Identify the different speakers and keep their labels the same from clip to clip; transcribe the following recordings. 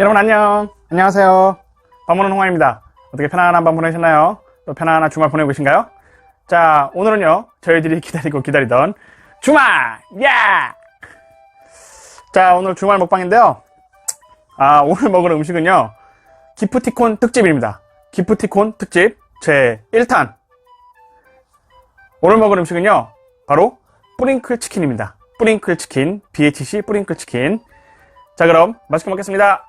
Speaker 1: 여러분 안녕. 안녕하세요. 밤보는 홍화입니다. 어떻게 편안한 밤 보내셨나요? 또 편안한 주말 보내고 계신가요? 자, 오늘은요, 저희들이 기다리고 기다리던 주말! 야! 자, 오늘 주말 먹방인데요. 아, 오늘 먹을 음식은요, 기프티콘 특집입니다. 기프티콘 특집 제 1탄. 오늘 먹을 음식은요, 바로 뿌링클 치킨입니다. 뿌링클 치킨, BHC 뿌링클 치킨. 자, 그럼 맛있게 먹겠습니다.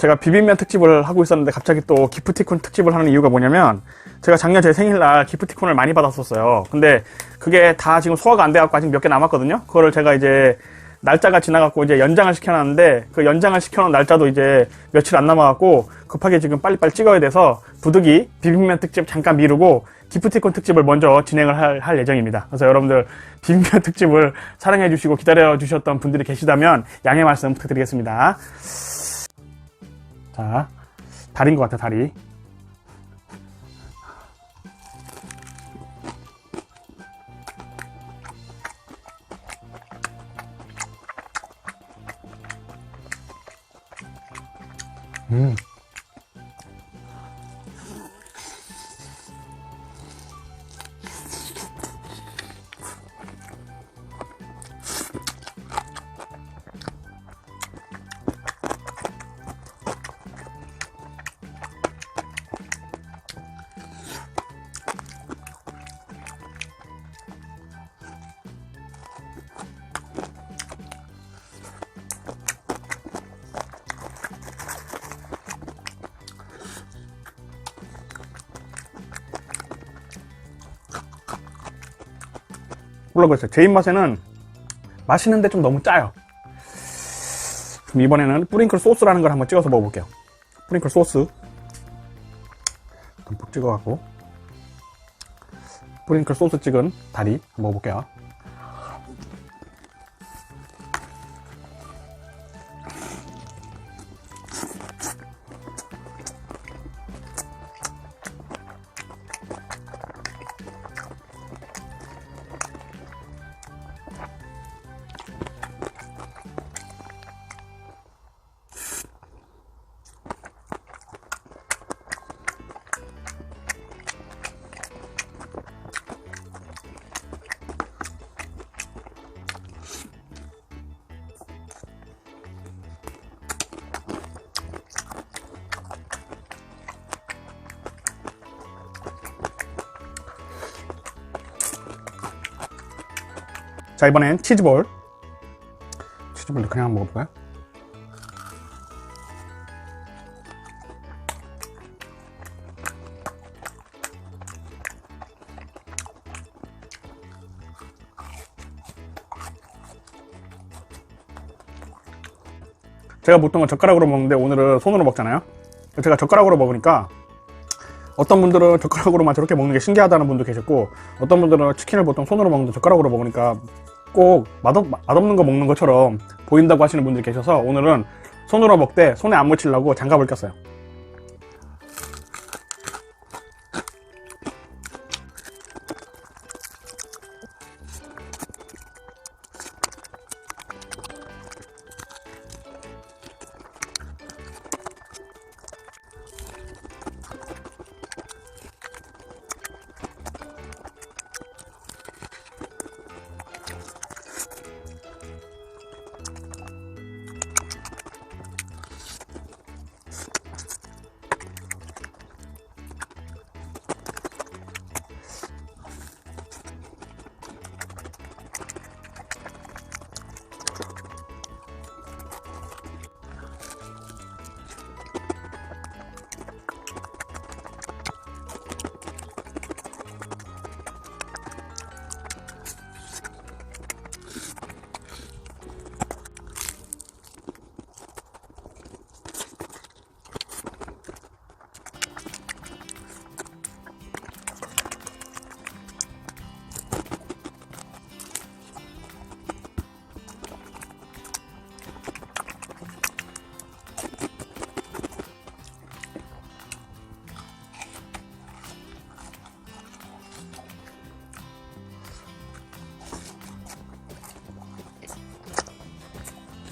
Speaker 1: 제가 비빔면 특집을 하고 있었는데 갑자기 또 기프티콘 특집을 하는 이유가 뭐냐면 제가 작년 제 생일날 기프티콘을 많이 받았었어요. 근데 그게 다 지금 소화가 안 돼갖고 아직 몇 개 남았거든요. 그거를 제가 이제 날짜가 지나갖고 이제 연장을 시켜놨는데 그 연장을 시켜놓은 날짜도 이제 며칠 안 남아갖고 급하게 지금 빨리빨리 찍어야 돼서 부득이 비빔면 특집 잠깐 미루고 기프티콘 특집을 먼저 진행을 할, 할 예정입니다. 그래서 여러분들 비빔면 특집을 사랑해주시고 기다려주셨던 분들이 계시다면 양해 말씀 부탁드리겠습니다. 자, 다리인 것 같아, 다리. 음. 몰라보겠어요. 제 입맛에는 맛있는데 좀 너무 짜요. 그럼 이번에는 뿌링클 소스라는 걸 한번 찍어서 먹어볼게요. 뿌링클 소스. 듬뿍 찍어갖고. 뿌링클 소스 찍은 다리 한번 먹어볼게요. 자, 이번엔 치즈볼. 치즈볼도 그냥 먹어볼까요? 제가 보통은 젓가락으로 먹는데 오늘은 손으로 먹잖아요. 제가 젓가락으로 먹으니까 어떤 분들은 젓가락으로만 저렇게 먹는 게 신기하다는 분도 계셨고 어떤 분들은 치킨을 보통 손으로 먹는데 젓가락으로 먹으니까 꼭 맛없, 맛없는 거 먹는 것처럼 보인다고 하시는 분들이 계셔서 오늘은 손으로 먹되 손에 안 묻히려고 장갑을 꼈어요.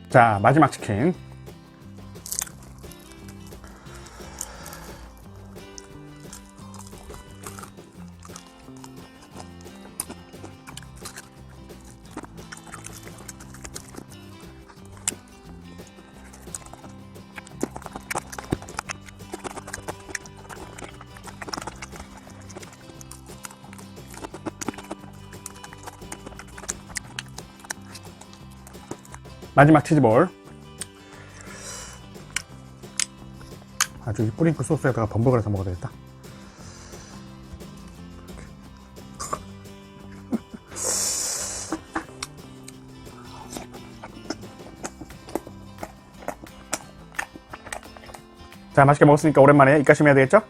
Speaker 1: 자, 마지막 치킨. 마지막 치즈볼. 아주 이 뿌링클 소스에다가 범벅을 해서 먹어야 되겠다. 자, 맛있게 먹었으니까 오랜만에 입가심 해야 되겠죠?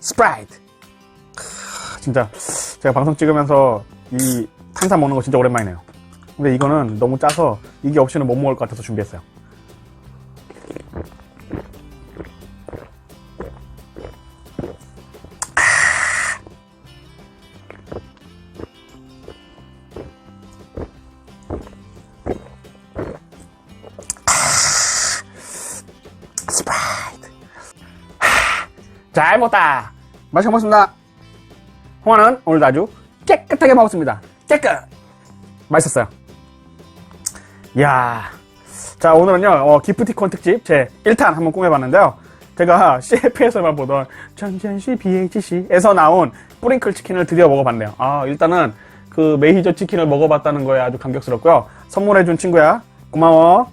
Speaker 1: 스프라이트! 크, 진짜, 제가 방송 찍으면서 이 탄산 먹는 거 진짜 오랜만이네요. 근데 이거는 너무 짜서 이게 없이는 못 먹을 것 같아서 준비했어요. 스프라이트. 잘 먹었다. 맛있게 먹었습니다. 홍화는 오늘도 아주 깨끗하게 먹었습니다. 깨끗! 맛있었어요. 이야. 자, 오늘은요, 어, 기프티콘 특집 제 1탄 한번 꾸며봤는데요. 제가 CF에서만 보던 전전시 BHC에서 나온 뿌링클 치킨을 드디어 먹어봤네요. 아, 일단은 그 메이저 치킨을 먹어봤다는 거에 아주 감격스럽고요. 선물해준 친구야. 고마워.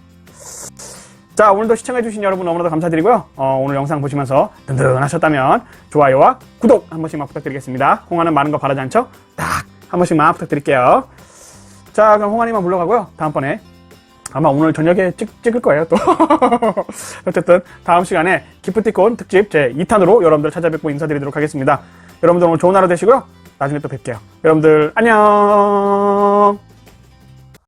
Speaker 1: 자, 오늘도 시청해주신 여러분 너무나도 감사드리고요. 어, 오늘 영상 보시면서 든든하셨다면 좋아요와 구독 한 번씩만 부탁드리겠습니다. 홍하는 많은 거 바라지 않죠? 딱 한 번씩만 부탁드릴게요. 자, 그럼 홍환이만 물러가고요. 다음번에 아마 오늘 저녁에 찍, 찍을 거예요, 또. 어쨌든 다음 시간에 기프티콘 특집 제 2탄으로 여러분들 찾아뵙고 인사드리도록 하겠습니다. 여러분들 오늘 좋은 하루 되시고요. 나중에 또 뵐게요. 여러분들 안녕!